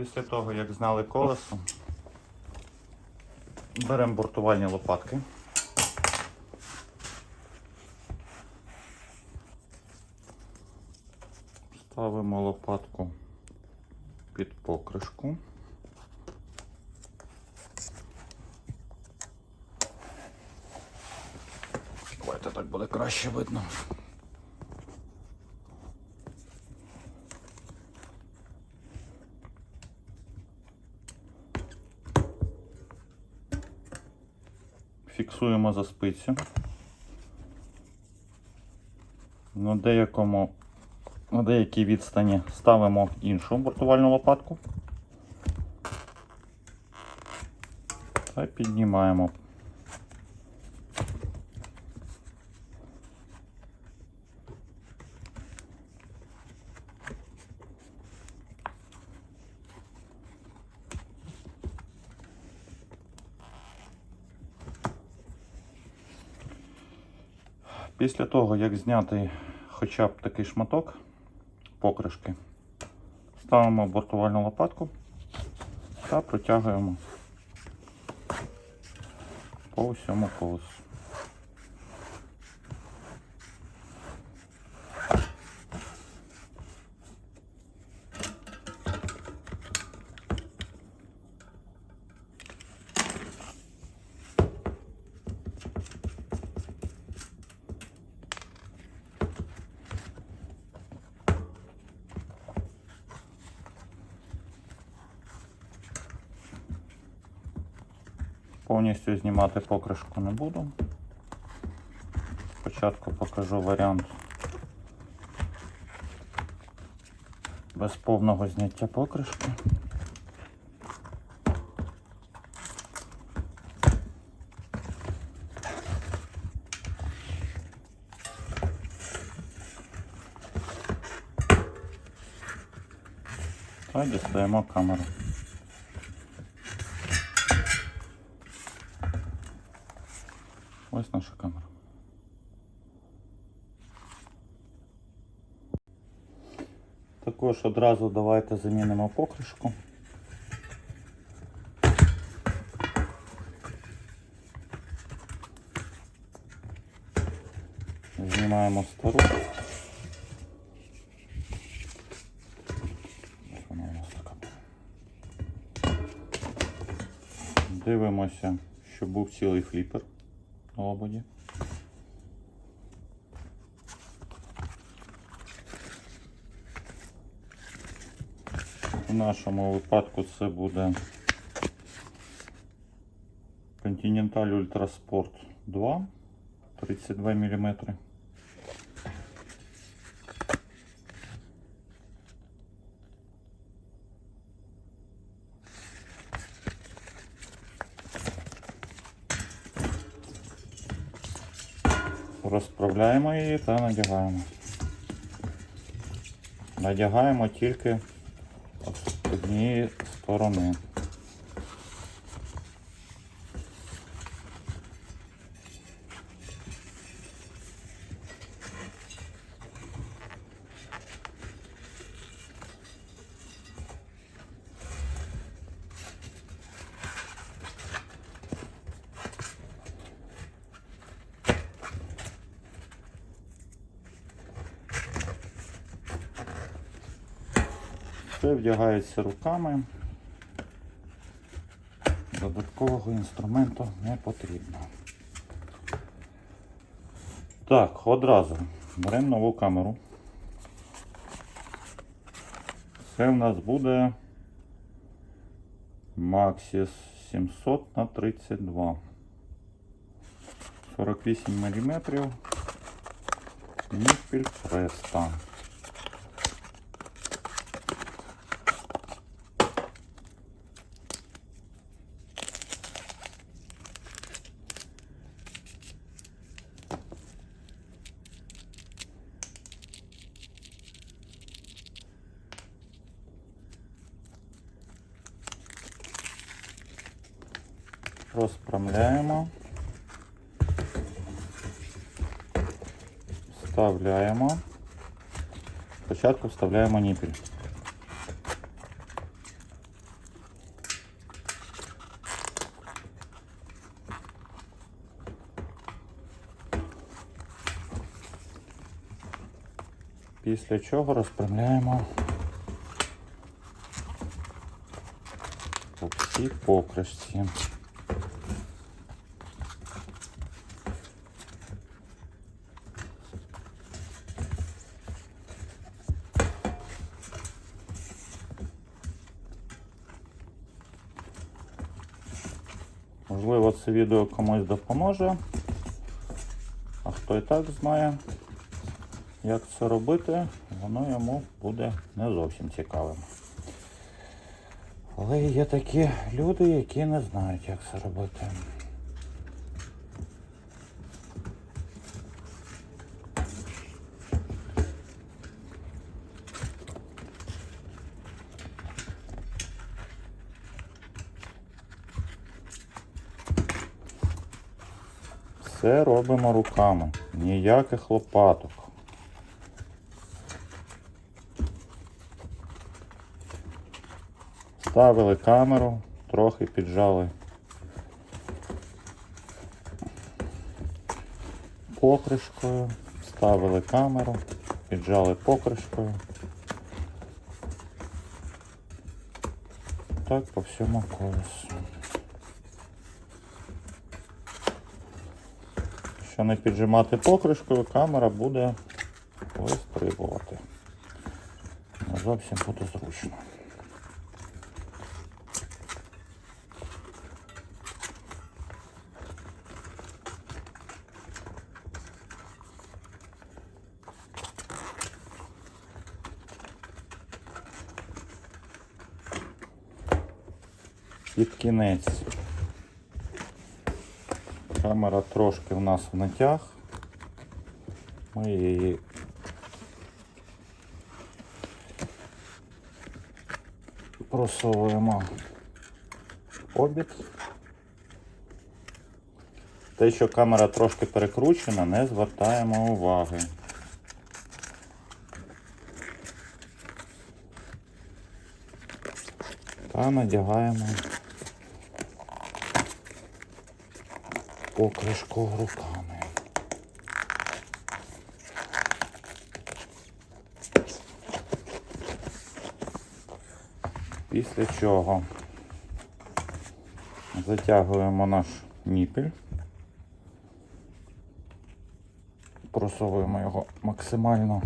Після того, як зняли колесо, беремо бортувальні лопатки. Ставимо лопатку під покришку. Давайте так буде краще видно. Фіксуємо за спицю. На деякому на деякій відстані ставимо іншу бортувальну лопатку та піднімаємо. Після того, як зняти хоча б такий шматок покришки, ставимо бортувальну лопатку та протягуємо по всьому колесу. Повністю знімати покришку не буду. Спочатку покажу варіант без повного зняття покришки. Та дістаємо камеру. Ось наша камера. Також одразу давайте замінимо покришку. Знімаємо стару. Дивимося, щоб був цілий фліпер на ободі. У нашому випадку це буде Continental Ultra Sport 2 32 мм. Розправляємо її та надягаємо. Надягаємо тільки однієї сторони. Все вдягається руками. Додаткового інструменту не потрібно. Так, одразу беремо нову камеру. Це в нас буде Maxis 700 на 32. 48 мм. Ніпель Преста. вставляємо ніпель. Після чого розправляємо по всій покришці. Це відео комусь допоможе, а хто і так знає, як це робити, воно йому буде не зовсім цікавим. Але є такі люди, які не знають, як це робити. Все робимо руками, ніяких лопаток. Ставили камеру, трохи піджали покришкою, ставили камеру, піджали покришкою. Так по всьому колесу. Якщо не піджимати покришкою, камера буде вистрибувати. Не зовсім буде зручно. Під кінець камера трошки в нас в натяг. Ми її просовуємо обід. Те, що камера трошки перекручена, не звертаємо уваги. Та надягаємо покришку руками. Після чого затягуємо наш ніпель, просовуємо його максимально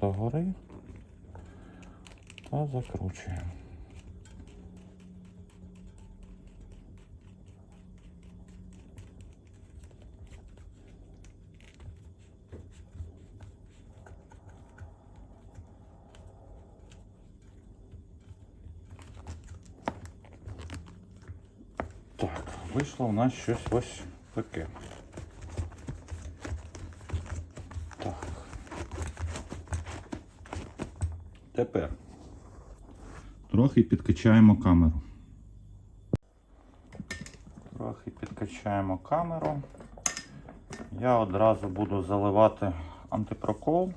догори та закручуємо. Так, вийшло у нас щось ось таке. Так. Тепер трохи підкачаємо камеру. Трохи підкачаємо камеру. Я одразу буду заливати антипрокол.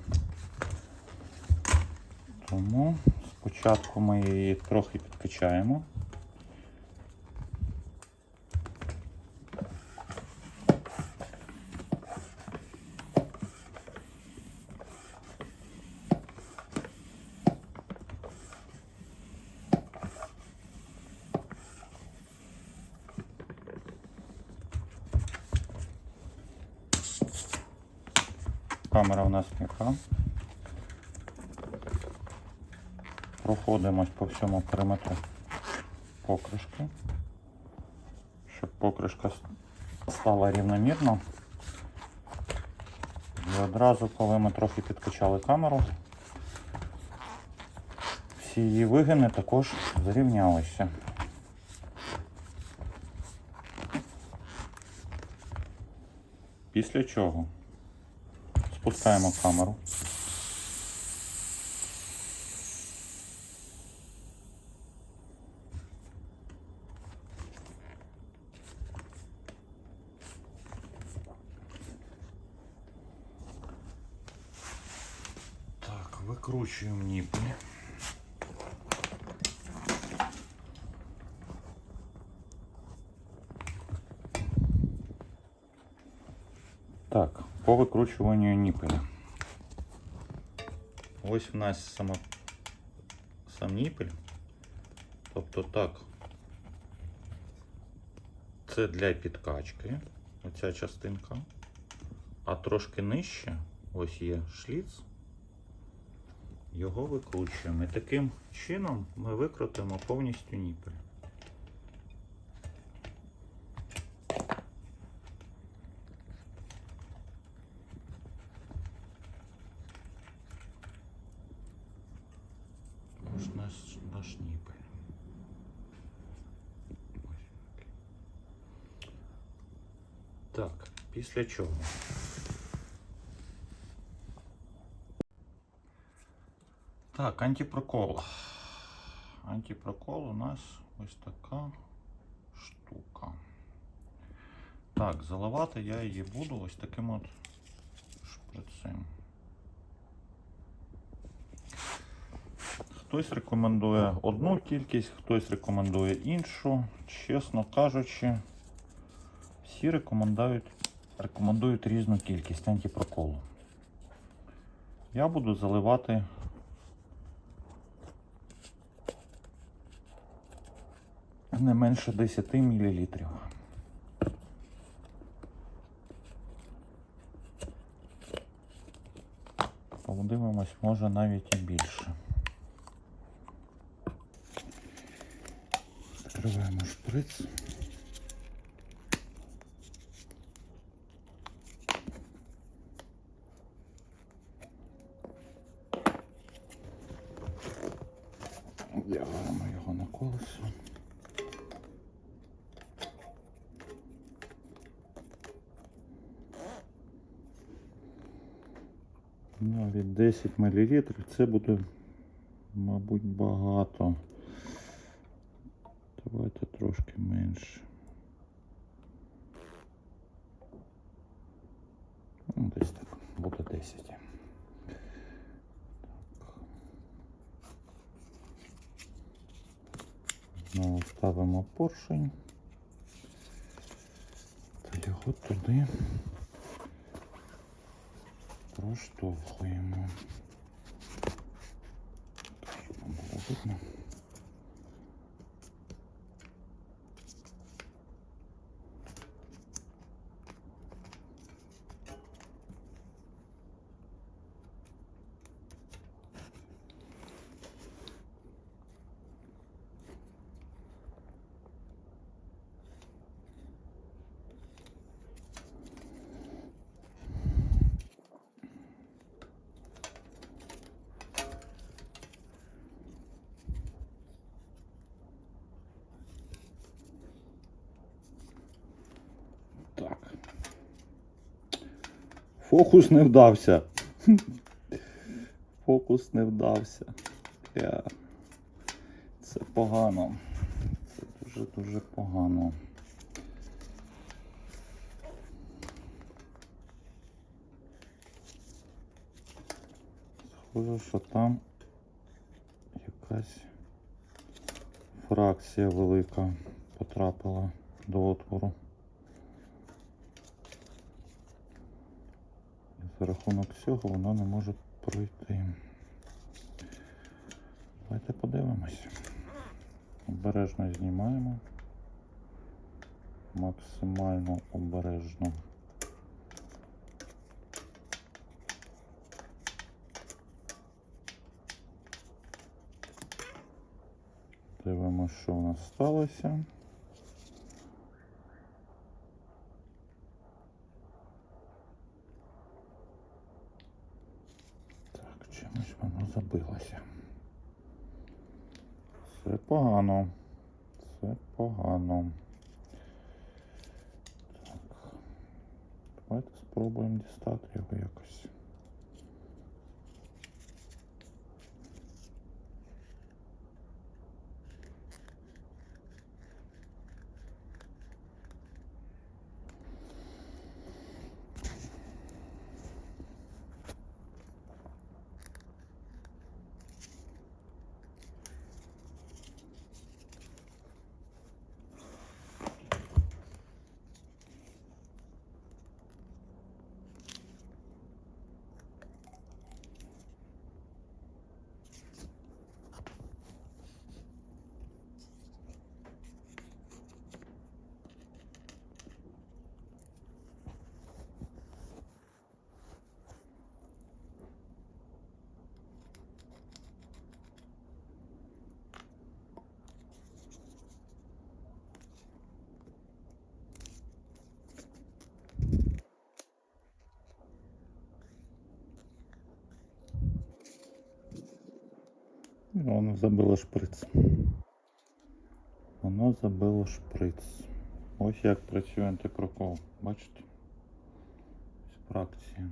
Тому спочатку ми її трохи підкачаємо. Камера у нас м'яка. Проходимось по всьому периметру покришки, щоб покришка стала рівномірно. І одразу, коли ми трохи підкачали камеру, всі її вигини також зрівнялися. Після чого спускаємо камеру. Так, викручуємо ніплі. По викручуванню ніпеля. Ось в нас сама, сам ніпель. Тобто так. Це для підкачки, оця частинка. А трошки нижче, ось є шліц. Його викручуємо. І таким чином ми викрутимо повністю ніпель. Ось наш, наш ніпель. Ось такий. Так, після чого? Так, антипрокол. Антипрокол у нас ось така штука. Так, заливати я її буду ось таким от шприцем. Хтось рекомендує одну кількість, хтось рекомендує іншу. Чесно кажучи, всі рекомендують, рекомендують різну кількість антипроколу. Я буду заливати не менше 10 мл. Подивимось, може навіть і більше. Відкриваємо шприц. Вдягаємо його на колесо. Навіть 10 мл це буде, мабуть, багато. Давайте трошки менше. Ну, десь так, буде 10. Так. Знову ставимо поршень та його туди проштовхуємо. Щоб було видно. Фокус не вдався. Фокус не вдався. Це погано. Це дуже-дуже погано. Схоже, що там якась фракція велика потрапила до отвору. За рахунок цього вона не може пройти. Давайте подивимось. Обережно знімаємо. Максимально обережно. Дивимося, що у нас сталося. Так, чимось воно. Це погано. Це погано. Так. Давайте спробуємо дістати його якось. Воно забило шприц. Воно забило шприц. Ось як працює антипрокол. Бачите? Ось фракція.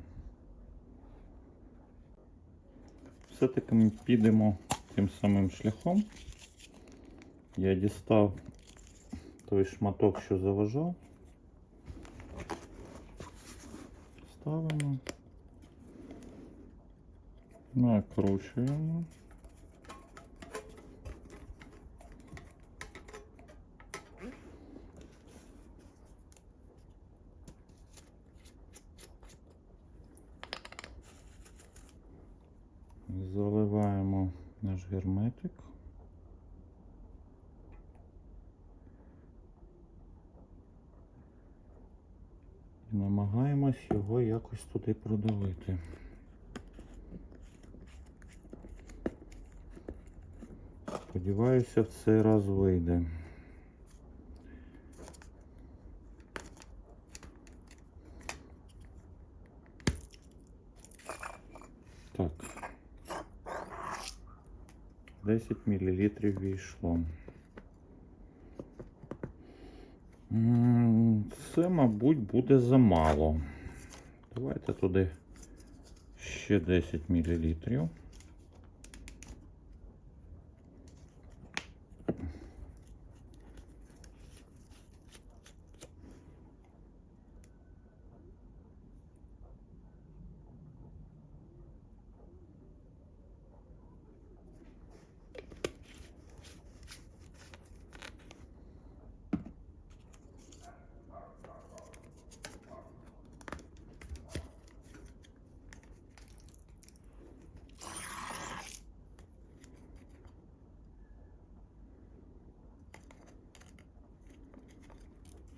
Все-таки ми підемо тим самим шляхом. Я дістав той шматок, що заважав. Ставимо. Накручуємо. Заливаємо наш герметик. Намагаємось його якось туди продавити. Сподіваюся, в цей раз вийде. Так. 10 мл війшло. Це, мабуть, буде замало. Давайте туди ще 10 мл.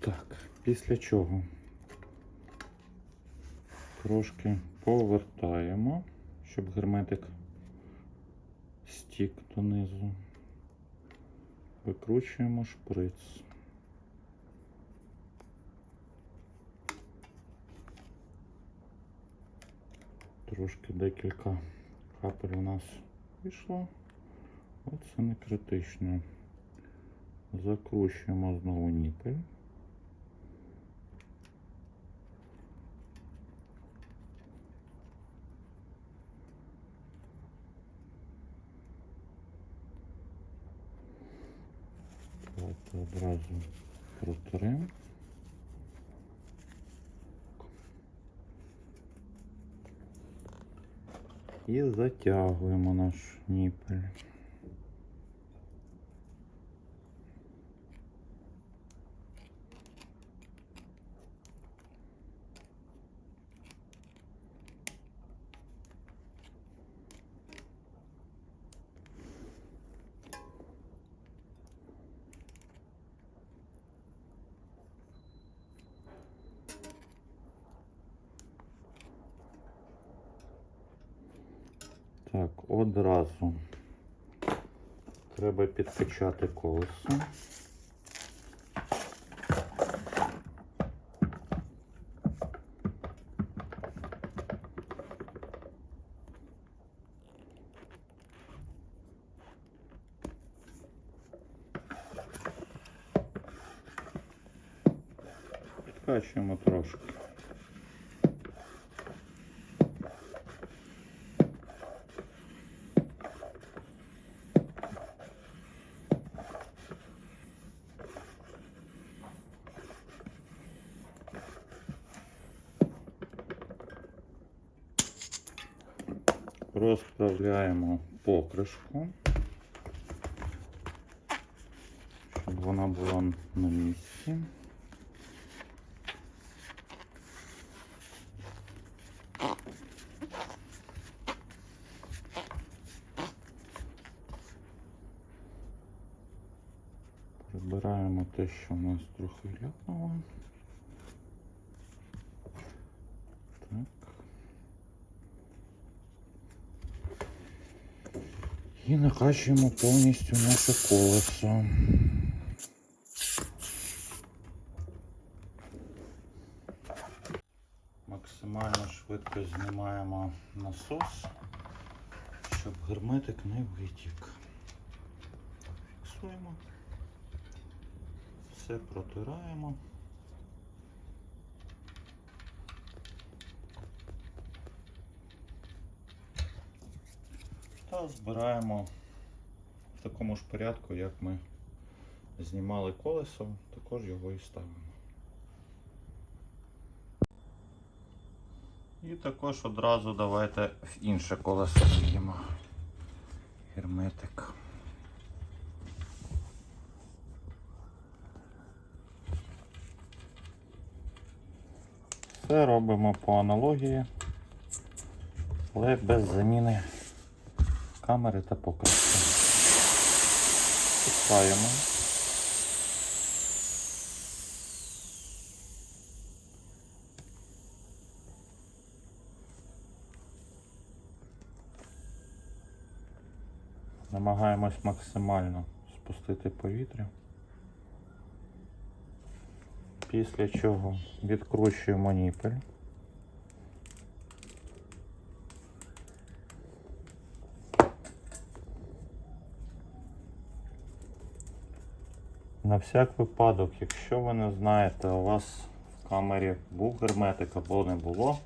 Так, після чого трошки повертаємо, щоб герметик стік донизу. Викручуємо шприц. Трошки декілька капель у нас пішло. Оце не критично. Закручуємо знову ніпель. Давайте одразу протрим. І затягуємо наш ніпель. Так, одразу треба підкачати колесо. Підкачуємо трошки. Розправляємо покришку, щоб вона була на місці. Прибираємо те, що у нас трохи ляпнуло. Накачуємо повністю наше колесо. Максимально швидко знімаємо насос, щоб герметик не витік. фіксуємо. Все протираємо. Та збираємо в такому ж порядку, як ми знімали колесо, також його і ставимо. І також одразу давайте в інше колесо вдіємо. Герметик. Все робимо по аналогії, але без заміни камери та покришки. Пускаємо. Намагаємось максимально спустити повітря. Після чого відкручуємо ніпель. На всяк випадок, якщо ви не знаєте, у вас в камері був герметик або не було,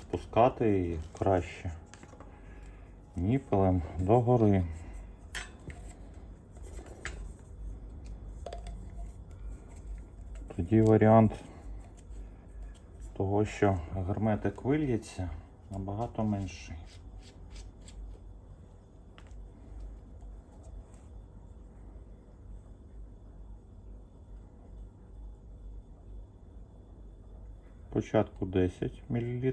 спускати її краще ніпелем догори. Тоді варіант того, що герметик вильється, набагато менший. Спочатку 10 мл.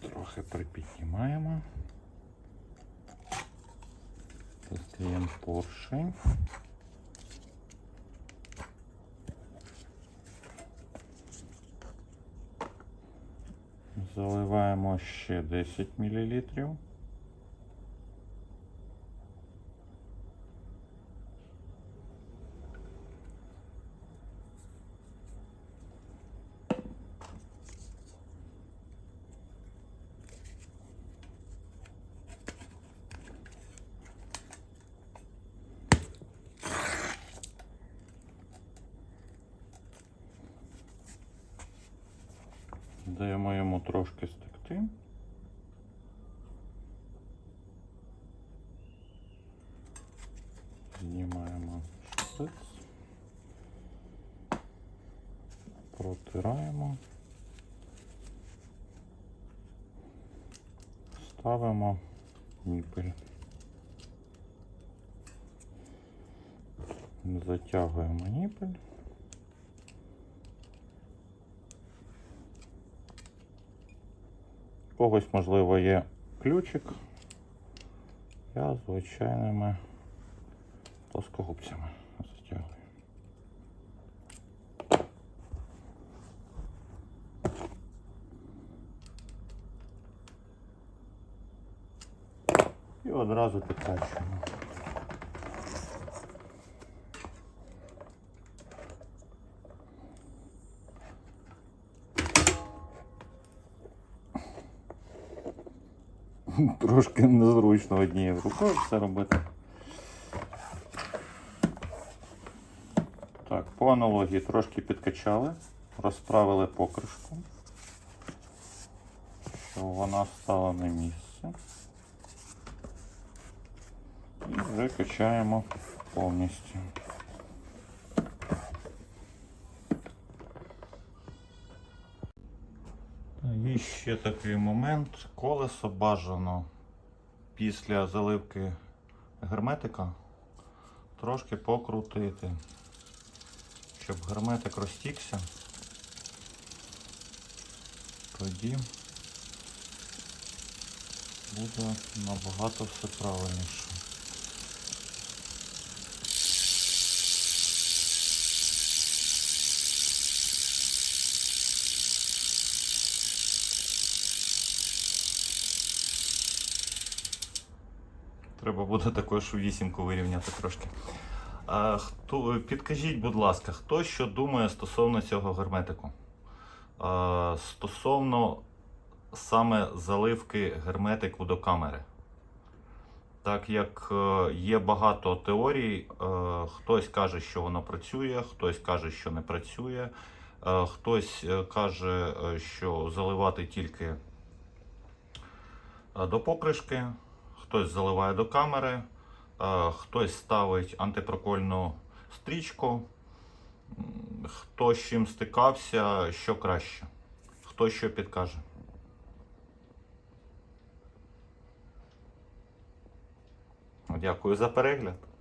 Трохи припіднімаємо. Достаємо поршень. Заливаємо ще 10 мл. Даємо йому трошки стекти. Знімаємо шприц. Протираємо. Ставимо ніпель. Затягуємо ніпель. У когось, можливо, є ключик. Я звичайними плоскогубцями затягую. І одразу підкачуємо. Трошки незручно однією рукою все робити. Так, по аналогії трошки підкачали, розправили покришку, щоб вона стала на місце. І вже качаємо повністю. І ще такий момент. Колесо бажано після заливки герметика трошки покрутити, щоб герметик розтікся. Тоді буде набагато все правильніше. Треба буде також вісімку вирівняти трошки. А, хто, підкажіть, будь ласка, хто що думає стосовно цього герметику? А, стосовно саме заливки герметику до камери. Так як е, є багато теорій, е, хтось каже, що воно працює, хтось каже, що не працює, е, хтось каже, що заливати тільки до покришки, хтось заливає до камери, е, хтось ставить антипрокольну стрічку. Хто з чим стикався, що краще, хто що підкаже. Дякую за перегляд.